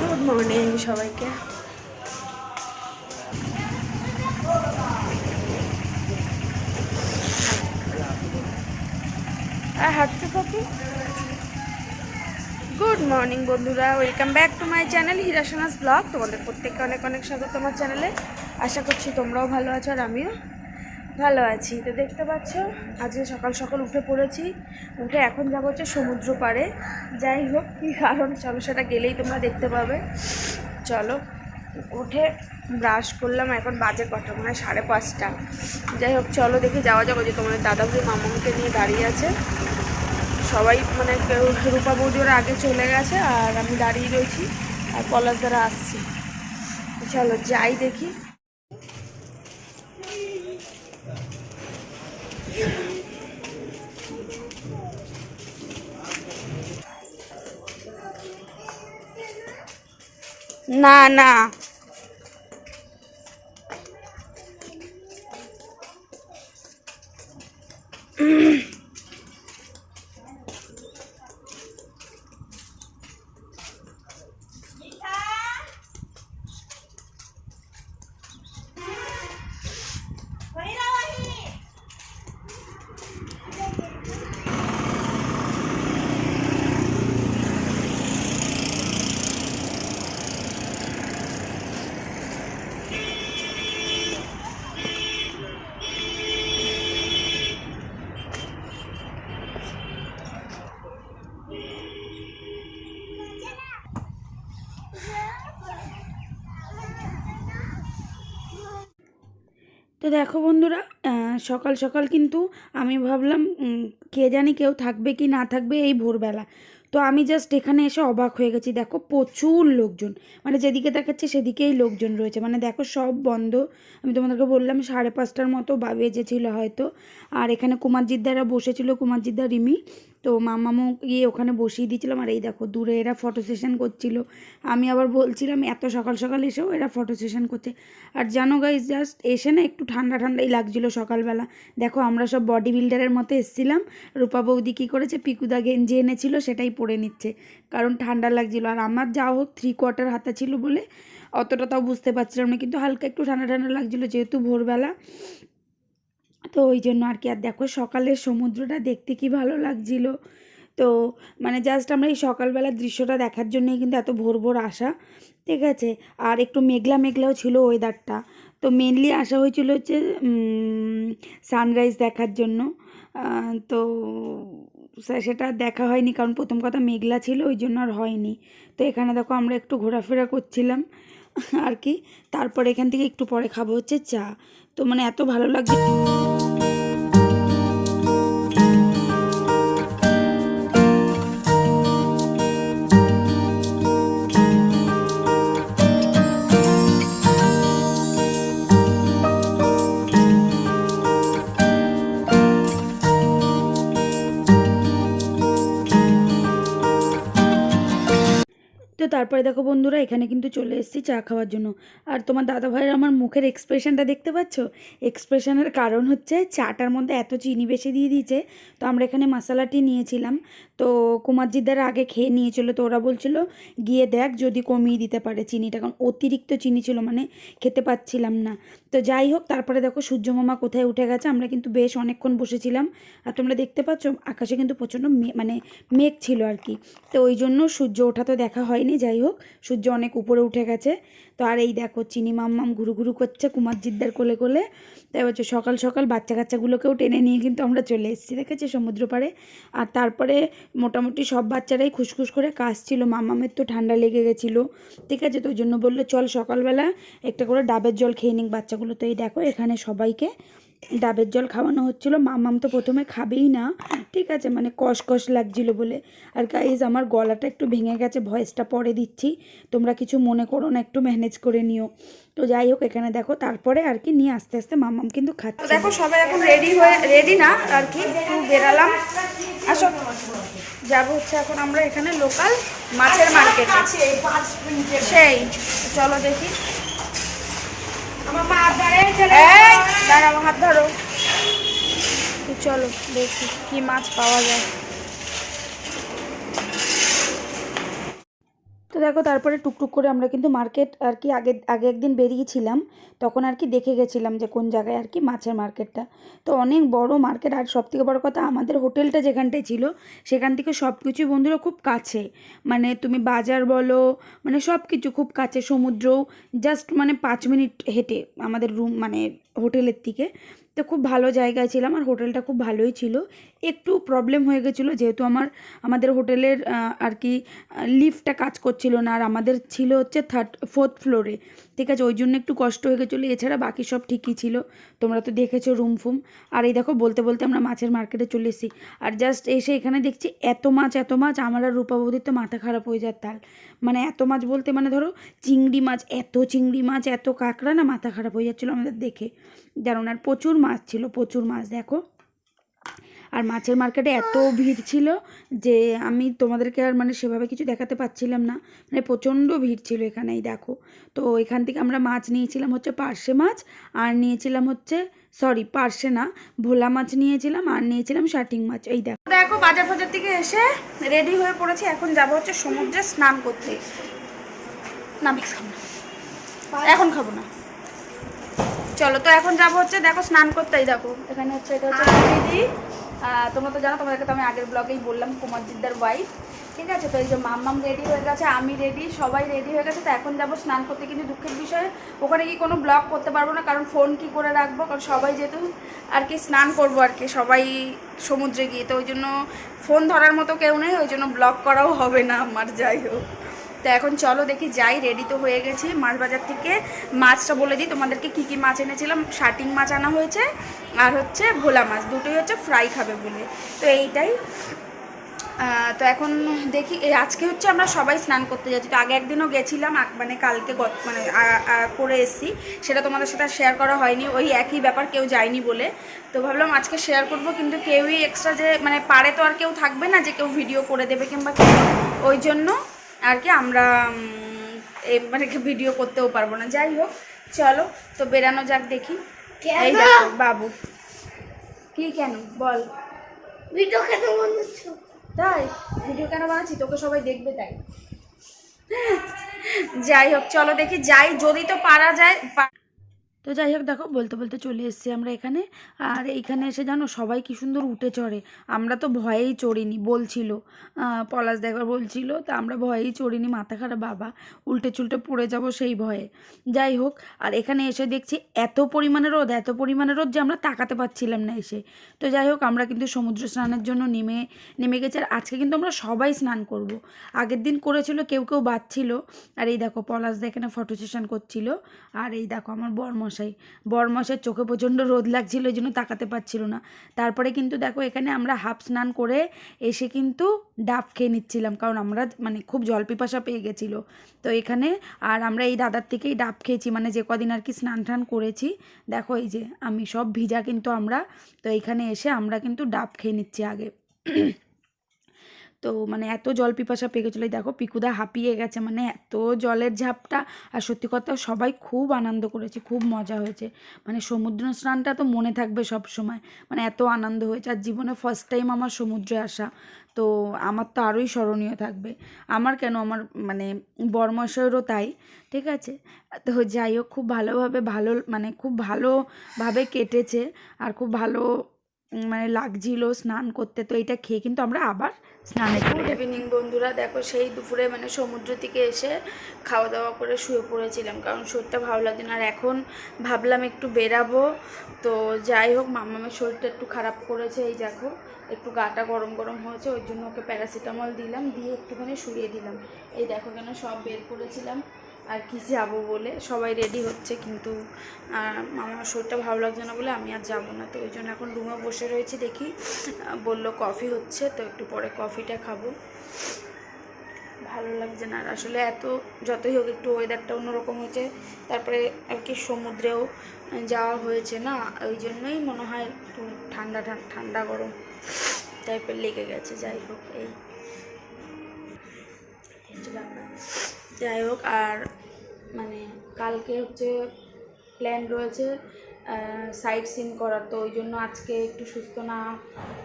Good morning সবাইকে। হাঁটতে থাকি গুড মর্নিং বন্ধুরা। Welcome back to my channel হিরাসোনাস blog তোমাদের প্রত্যেককে অনেক অনেক স্বাগত আমার চ্যানেলে আশা করছি তোমরাও ভালো আছো আর আমিও। ভালো আছি। তো দেখতে পাচ্ছ, আজকে সকাল সকাল উঠে পড়েছি। উঠে এখন যাব হচ্ছে সমুদ্র পাড়ে। যাই হোক, কী কারণ, চলো সেটা গেলেই তোমরা দেখতে পাবে। চলো, উঠে ব্রাশ করলাম, এখন বাজে কটা মানে সাড়ে পাঁচটা। যাই হোক, চলো দেখে, যাওয়া যাব যে তোমাদের দাদা মামাকে নিয়ে দাঁড়িয়ে আছে। সবাই মানে কেউ রূপা বৌদি ওরা আগে চলে গেছে, আর আমি দাঁড়িয়ে রয়েছি, আর পলাশ দ্বারা আসছি। চলো যাই দেখি। না না তো দেখো বন্ধুরা সকাল সকাল কিন্তু আমি ভাবলাম কে জানি কেউ থাকবে কি না থাকবে এই ভোরবেলা। তো আমি জাস্ট এখানে এসে অবাক হয়ে গেছি। দেখো প্রচুর লোকজন মানে যেদিকে দেখাচ্ছে সেদিকেই লোকজন রয়েছে। মানে দেখো সব বন্ধ। আমি তোমাদেরকে বললাম সাড়ে পাঁচটার মতো বা বেজেছিল হয়তো। আর এখানে কুমারজিদ্দারা বসেছিল কুমারজিদ্দা রিমি। তো মামামু গিয়ে ওখানে বসিয়ে দিয়েছিলাম। আর এই দেখো, দূরে এরা ফটো সেশন করছিল। আমি আবার বলছিলাম, এত সকাল সকাল এসেও এরা ফটো সেশন করছে। আর জানো গাইজ জাস্ট এসে না একটু ঠান্ডা ঠান্ডাই লাগছিল সকালবেলা। দেখো, আমরা সব বডি বিল্ডারের মতো এসেছিলাম। রূপা বৌদি কী করেছে, পিকুদা গেঞ্জি এনেছিল, সেটাই পরে নিচ্ছে। কারণ ঠান্ডা লাগছিল। আর আমার যা হোক থ্রি কোয়ার্টার হাতা ছিল বলে অতটা তাও বুঝতে পারছিলাম না। কিন্তু হালকা একটু ঠান্ডা ঠান্ডা লাগছিল যেহেতু ভোরবেলা। তো ওই জন্য আর কি। আর দেখো সকালের সমুদ্রটা দেখতে কি ভালো লাগছিল। তো মানে জাস্ট আমরা এই সকালবেলার দৃশ্যটা দেখার জন্যই কিন্তু এত ভোর ভোর আসা, ঠিক আছে? আর একটু মেঘলা মেঘলাও ছিল ওয়েদারটা তো মেনলি আসা হয়েছিল হচ্ছে সানরাইজ দেখার জন্য। তো সেটা দেখা হয়নি কারণ প্রথম কথা মেঘলা ছিল, ওই জন্য আর হয়নি। তো এখানে দেখো আমরা একটু ঘোরাফেরা করছিলাম আর কি। তারপরে এখান থেকে একটু পরে খাব হচ্ছে চা। তো মানে এত ভালো লাগছে। তো তারপরে দেখো বন্ধুরা, এখানে কিন্তু চলে এসেছি চা খাওয়ার জন্য। আর তোমার দাদা ভাইয়ের আমার মুখের এক্সপ্রেশনটা দেখতে পাচ্ছ? এক্সপ্রেশনের কারণ হচ্ছে চাটার মধ্যে এত চিনি বেশি দিয়ে দিয়েছে, তো আমরা এখানে মশলাটি নিয়েছিলাম। তো কুমারজিদার আগে খেয়ে নিয়েছিল, তো ওরা বলছিল, গিয়ে দেখ যদি কমিয়ে দিতে পারে চিনিটা। কারণ অতিরিক্ত চিনি ছিল মানে খেতে পাচ্ছিলাম না। তো যাই হোক, তারপরে দেখো সূর্যমামা কোথায় উঠে গেছে, আমরা কিন্তু বেশ অনেকক্ষণ বসেছিলাম। আর তোমরা দেখতে পাচ্ছ, আকাশে কিন্তু প্রচণ্ড মানে মেঘ ছিল আর কি। তো ওই জন্য সূর্য ওঠা তো দেখা হয়নি। যাই হোক, সূর্য অনেক উপরে উঠে গেছে। তো আর এই দেখো, চিনি মাম্মাম ঘুরু ঘুরু করছে কুমার জিদ্দার কোলে কোলে। তাই হচ্ছে সকাল সকাল বাচ্চা কাচ্চাগুলোকেও টেনে নিয়ে কিন্তু আমরা চলে এসেছি, দেখেছি? সমুদ্র পাড়ে আর তারপরে মোটামুটি সব বাচ্চারাই খুসখুস করে কাশছিল মামামের তো ঠান্ডা লেগে গেছিল। ঠিক আছে, তো ওই জন্য বলল, চল সকালবেলা একটা করে ডাবের জল খেয়ে নিক বাচ্চাগুলো। তো এই দেখো, এখানে সবাইকে ডাবের জল খাওয়ানো হচ্ছিল। মামাম তো প্রথমে খাবেই না। ঠিক আছে মানে কষ কষ লাগছিল বলে। আর গাইজ আমার গলাটা একটু ভেঙে গেছে ভয়েসটা পরে দিচ্ছি। তোমরা কিছু মনে করো না, একটু ম্যানেজ করে নিও। তো যাই হোক, এখানে দেখো, তারপরে আর কি নিয়ে আস্তে আস্তে মামাম কিন্তু খাচ্ছে। দেখো, সবাই এখন রেডি হয়ে রেডি না, আর কি বেরালাম। আসো। যাব হচ্ছে এখন আমরা এখানে লোকাল মাছের মার্কেটে সেই, চলো দেখি। দাঁড়াও হাত ধরো। চলো দেখি কি মাছ পাওয়া যায়। দেখো, তারপরে টুকটুক করে আমরা কিন্তু মার্কেট আর কি আগে আগে একদিন বেরিয়েছিলাম, তখন আর কি দেখে গেছিলাম যে কোন জায়গায় আর কি মাছের মার্কেটটা। তো অনেক বড় মার্কেট, আর সব থেকে বড় কথা আমাদের হোটেলটা যেখানটায় ছিল, সেখান থেকে সব কিছুই বন্ধুরা খুব কাছে। মানে তুমি বাজার বলো মানে সব কিছু খুব কাছে সমুদ্রও জাস্ট মানে পাঁচ মিনিট হেঁটে আমাদের রুম মানে হোটেলের থেকে তো খুব ভালো জায়গায় ছিলাম, আর হোটেলটা খুব ভালোই ছিল। একটু প্রবলেম হয়ে গেছিল, যেহেতু আমার, আমাদের হোটেলের আর কি লিফটটা কাজ করছিল না, আর আমাদের ছিল হচ্ছে থার্ড ফোর্থ ফ্লোরে ঠিক আছে, ওই জন্য একটু কষ্ট হয়ে গেছিল, এছাড়া বাকি সব ঠিকই ছিল। তোমরা তো দেখেছ রুম ফুম। আর এই দেখো, বলতে বলতে আমরা মাছের মার্কেটে চলে এসেছি। আর জাস্ট এসে এখানে দেখছি এত মাছ এত মাছ, আমার আর রূপা তো মাথা খারাপ হয়ে যায় তাল মানে এত মাছ বলতে মানে ধরো, চিংড়ি মাছ, এত চিংড়ি মাছ, এত কাঁকড়া না মাথা খারাপ হয়ে যাচ্ছিল আমাদের দেখে। জানো না, আর প্রচুর মাছ ছিল, প্রচুর মাছ, দেখো। আর মাছের মার্কেটে এত ভিড় ছিল যে আমি তোমাদেরকে আর মানে সেভাবে কিছু দেখাতে পাচ্ছিলাম না। মানে প্রচণ্ড ভিড় ছিল এখানেই দেখো। তো এখান থেকে আমরা মাছ নিয়েছিলাম হচ্ছে পার্শে মাছ আর নিয়েছিলাম হচ্ছে সরি পার্শে না ভোলা মাছ নিয়েছিলাম আর নিয়েছিলাম শাটিং মাছ। এই দেখো। দেখো বাজার ফাজার থেকে এসে রেডি হয়ে পড়েছি। এখন যাব হচ্ছে সমুদ্রে স্নান করতে। না মিক্স খাব না। এখন খাব না। চলো তো এখন যাব হচ্ছে দেখো স্নান করতেই দেখো এখানে হচ্ছে এটা হচ্ছে দিদি তোমরা তো জানো, তোমাদেরকে তো আমি আগের ব্লগেই বললাম কুমার জিদ্দার ওয়াইফ ঠিক আছে? তো এই যে মাম্মাম রেডি হয়ে গেছে, আমি রেডি সবাই রেডি হয়ে গেছে, তো এখন যাব স্নান করতে। কিন্তু দুঃখের বিষয়, ওখানে কি কোনো ব্লগ করতে পারব না, কারণ ফোন কি করে রাখব? কারণ সবাই যেহেতু আর কি স্নান করব আর কি, সবাই সমুদ্রে গিয়ে, তো ওই জন্য ফোন ধরার মতো কেউ নেই, ওই জন্য ব্লগ করাও হবে না আমার, যাই হোক। তো এখন চলো দেখি যাই রেডি তো হয়ে গেছি। মাছ বাজার থেকে মাছটা বলে দিই, তোমাদেরকে কী কী মাছ এনেছিলাম। শার্টিং মাছ আনা হয়েছে, আর হচ্ছে ভোলা মাছ। দুটোই হচ্ছে ফ্রাই খাবে বলে। তো এইটাই। তো এখন দেখি আজকে হচ্ছে আমরা সবাই স্নান করতে যাচ্ছি। তো আগে একদিনও গেছিলাম মানে কালকে মানে করে এসেছি। সেটা তোমাদের সাথে শেয়ার করা হয়নি। ওই একই ব্যাপার, কেউ যায়নি বলে। তো ভাবলাম আজকে শেয়ার করব, কিন্তু কেউই এক্সট্রা যে মানে পারে তো আর কেউ থাকবে না যে কেউ ভিডিও করে দেবে কিংবা ওই জন্য আর কি আমরা এই মানে ভিডিও করতেও পারব না। যাই হোক চলো তো বেরানো যাক দেখি। এই দেখো বাবু। কি কেন? বল। ভিডিও কেন বানাচ্ছ? তাই? ভিডিও কেন বানাচ্ছি? তোকে সবাই দেখবে তাই। যাই হোক চলো দেখি যাই। যদি তো পারা যায় তো যাই হোক, দেখো, বলতে বলতে চলে এসেছি আমরা এখানে। আর এইখানে এসে জানো, সবাই কি সুন্দর উঠে চড়ে। আমরা তো ভয়েই চড়িনি, বলছিল। পলাশ দেখবার বলছিল, তা আমরা ভয়েই চড়িনি, মাথা খারাপ, বাবা। উল্টে চুলটে পড়ে যাব সেই ভয়ে। যাই হোক, আর এখানে এসে দেখছি এত পরিমাণে রোদ, এত পরিমাণে রোদ যে আমরা তাকাতে পারছিলাম না এসে। তো যাই হোক, আমরা কিন্তু সমুদ্র স্নানের জন্য নেমে নেমে গেছি। আর আজকে কিন্তু আমরা সবাই স্নান করব। আগের দিন করেছিল, কেউ কেউ বাচ্ছিল। আর এই দেখো, পলাশ দা এখানে ফটো সেশন করছিল। আর এই দেখো, আমার বরমশাই বরমশাই চোখে প্রচণ্ড রোদ লাগছিল ওই জন্য তাকাতে পারছিল না। তারপরে কিন্তু দেখো, এখানে আমরা হাফ স্নান করে এসে কিন্তু ডাব খেয়ে নিচ্ছিলাম, কারণ আমরা মানে খুব জল পিপাসা পেয়ে গেছিল। তো এখানে আর আমরা এই দাদার থেকেই ডাব খেয়েছি মানে যে কদিন আর কি স্নান টান করেছি। দেখো এই যে, আমি সব ভিজা কিন্তু আমরা, তো এখানে এসে আমরা কিন্তু ডাব খেয়ে নিচ্ছি আগে। তো মানে এত জল পিপাসা পেয়ে গেছিল। দেখো, পিকুদা হাঁপিয়ে গেছে মানে এত জলের ঝাপটা। আর সত্যি কথা, সবাই খুব আনন্দ করেছে, খুব মজা হয়েছে। মানে সমুদ্র স্নানটা তো মনে থাকবে সব সময়। মানে এত আনন্দ হয়েছে। আর জীবনে ফার্স্ট টাইম আমার সমুদ্রে আসা। তো আমার তো আরোই স্মরণীয় থাকবে। আমার কেন? আমার মানে বর্মশয়েরও তাই, ঠিক আছে? তো যাই হোক, খুব ভালোভাবে ভালো মানে খুব ভালোভাবে কেটেছে। আর খুব ভালো মানে লাগছিল স্নান করতে তো এটা খেয়ে কিন্তু আমরা আবার স্নানে গুড ইভিনিং বন্ধুরা দেখো সেই দুপুরে মানে সমুদ্র থেকে এসে খাওয়া দাওয়া করে শুয়ে পড়েছিলাম কারণ শরীরটা ভালো লাগছে না। আর এখন ভাবলাম একটু বেরাবো তো যাই হোক মামামের শরীরটা একটু খারাপ করেছে এই দেখো একটু গাটা গরম গরম হয়েছে ওই জন্য ওকে প্যারাসিটামল দিলাম দিয়ে একটুখানি শুয়ে দিলাম। এই দেখো কেন সব বের করেছিলাম আর কি যাব বলে। সবাই রেডি হচ্ছে কিন্তু আমার শরীরটা ভালো লাগছে না বলে আমি আর যাব না। তো ওই জন্য এখন রুমে বসে রয়েছি দেখি। বলল কফি হচ্ছে, তো একটু পরে কফিটা খাব। ভালো লাগছে না। আর আসলে এত, যতই হোক একটু ওয়েদারটা অন্যরকম হয়েছে, তারপরে আর কি সমুদ্রেও যাওয়া হয়েছে না। ওই জন্যই মনে হয় একটু ঠান্ডা ঠান- ঠান্ডা গরম টাইপের লেগে গেছে, যাই হোক এই। যাই হোক, আর মানে কালকে হচ্ছে প্ল্যান রয়েছে সাইট সিন করার। তো ওই জন্য আজকে একটু সুস্থ না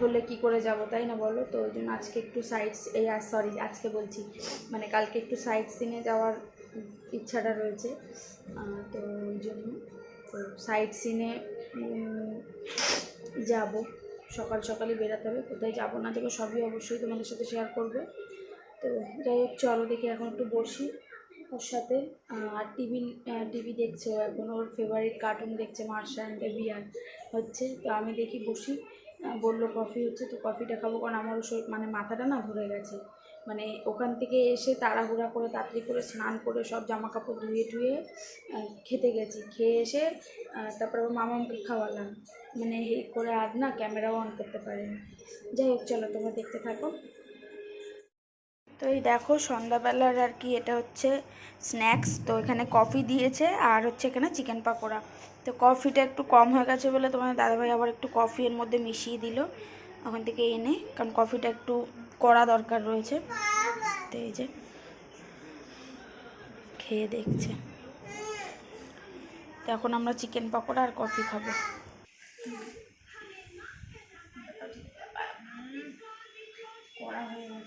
হলে কি করে যাব, তাই না বলো? তো ওই জন্য আজকে একটু সাইট এই সরি আজকে বলছি মানে কালকে একটু সাইট সিনে যাওয়ার ইচ্ছাটা রয়েছে। তো ওই জন্য তো সাইট সিনে যাব। সকাল সকালই বেরোতে হবে, কোথায় যাব না যাব সবই অবশ্যই তোমাদের সাথে শেয়ার করবে। তো যাই হোক, চলো দেখি, এখন একটু বসি। ওর সাথে, আর টিভি টিভি দেখছে, এখন ওর ফেভারিট কার্টুন দেখছে মার্শা অ্যান্ড বিয়ার হচ্ছে, তো আমি দেখি, বসি বলল কফি হচ্ছে, তো কফিটা খাব, কারণ আমারও শরীর মানে মাথাটা না ধরে গেছে। মানে ওখান থেকে এসে তাড়াহুড়া করে, তাড়াতাড়ি করে স্নান করে সব জামা কাপড় ধুয়ে টুয়ে খেতে গেছি। খেয়ে এসে তারপর মামামকে খাওয়ালাম। মানে এই করে আর না ক্যামেরাও অন করতে পারিনি। যাই হোক, চলো তোমরা দেখতে থাকো। তো এই দেখো সন্ধ্যাবেলার আর কি, এটা হচ্ছে স্ন্যাক্স তো এখানে কফি দিয়েছে আর হচ্ছে এখানে চিকেন পাকোড়া। তো কফিটা একটু কম হয়ে গেছে বলে তোমার দাদাভাই আবার একটু কফি এর মধ্যে মিশিয়ে দিল, ওখান থেকে এনে, কারণ কফিটা একটু কড়া দরকার রয়েছে। তো এই যে, খেয়ে দেখছে। তো এখন আমরা চিকেন পাকোড়া আর কফি খাব। কড়া হয়ে গেছে।